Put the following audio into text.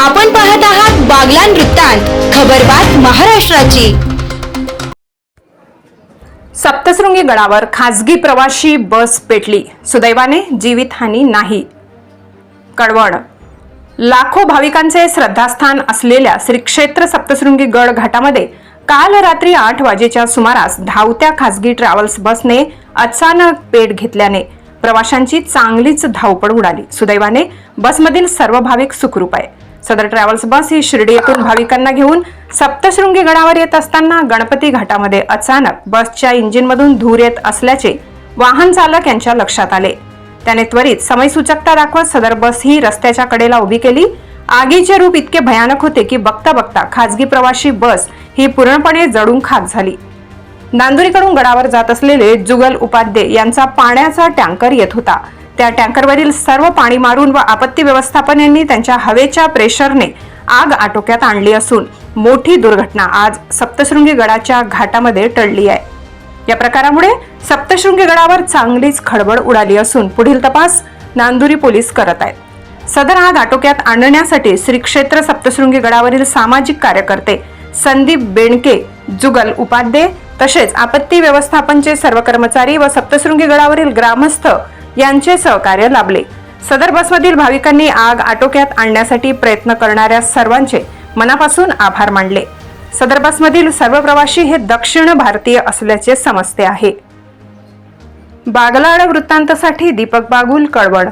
आपण पाहत आहात बागलान वृत्तांत खबरबात महाराष्ट्राची. सप्तशृंगी गडावर खासगी प्रवाशी बस पेटली. सुदैवाने जीवितहानी नाही. कडवण लाखो भाविकांचे श्रद्धास्थान असलेल्या श्री क्षेत्र सप्तशृंगी गड घाटामध्ये काल रात्री आठ वाजेच्या सुमारास धावत्या खासगी ट्रॅव्हल्स बसने अचानक पेट घेतल्याने प्रवाशांची चांगलीच धावपळ उडाली. सुदैवाने बसमधील सर्व भाविक सुखरूप आहे सदर ट्रॅव्हल्स बस ही शिर्डी येथून भाविकांना घेऊन सप्तशृंगी गडावर येत असताना गणपती घाटामध्ये अचानक बसच्या इंजिनमधून धूर येत असल्याचे वाहन चालक यांच्या लक्षात आले. त्याने त्वरित समयसूचकता दाखवत सदर बस ही रस्त्याच्या कडेला उभी केली. आगीचे रूप इतके भयानक होते की बघता बघता खाजगी प्रवाशी बस ही पूर्णपणे जळून खाक झाली. नांदुरीकडून गडावर जात असलेले जुगल उपाध्ये यांचा पाण्याचा टँकर येत होता. त्या टँकरवरील सर्व पाणी मारून व आपत्ती व्यवस्थापन यांनी त्यांच्या हवेच्या प्रेशरने आग आटोक्यात आणली असून मोठी दुर्घटना आज सप्तशृंगी गडाच्या घाटामध्ये टळली आहे. या प्रकारामुळे सप्तशृंगी गडावर चांगलीच खळबळ उडाली असून पुढील तपास नांदुरी पोलीस करत आहेत. सदर आग आटोक्यात आणण्यासाठी श्री क्षेत्र सप्तशृंगी गडावरील सामाजिक कार्यकर्ते संदीप बेणके जुगल उपाध्ये तसेच आपत्ती व्यवस्थापनचे सर्व कर्मचारी व सप्तशृंगी गडावरील ग्रामस्थ यांचे सहकार्य लाभले. सदर बसमधील भाविकांनी आग आटोक्यात आणण्यासाठी प्रयत्न करणाऱ्या सर्वांचे मनापासून आभार मानले. सदर बसमधील सर्व प्रवासी हे दक्षिण भारतीय असल्याचे समजते आहे. बागलाड वृत्तांतसाठी दीपक बागुल कळवड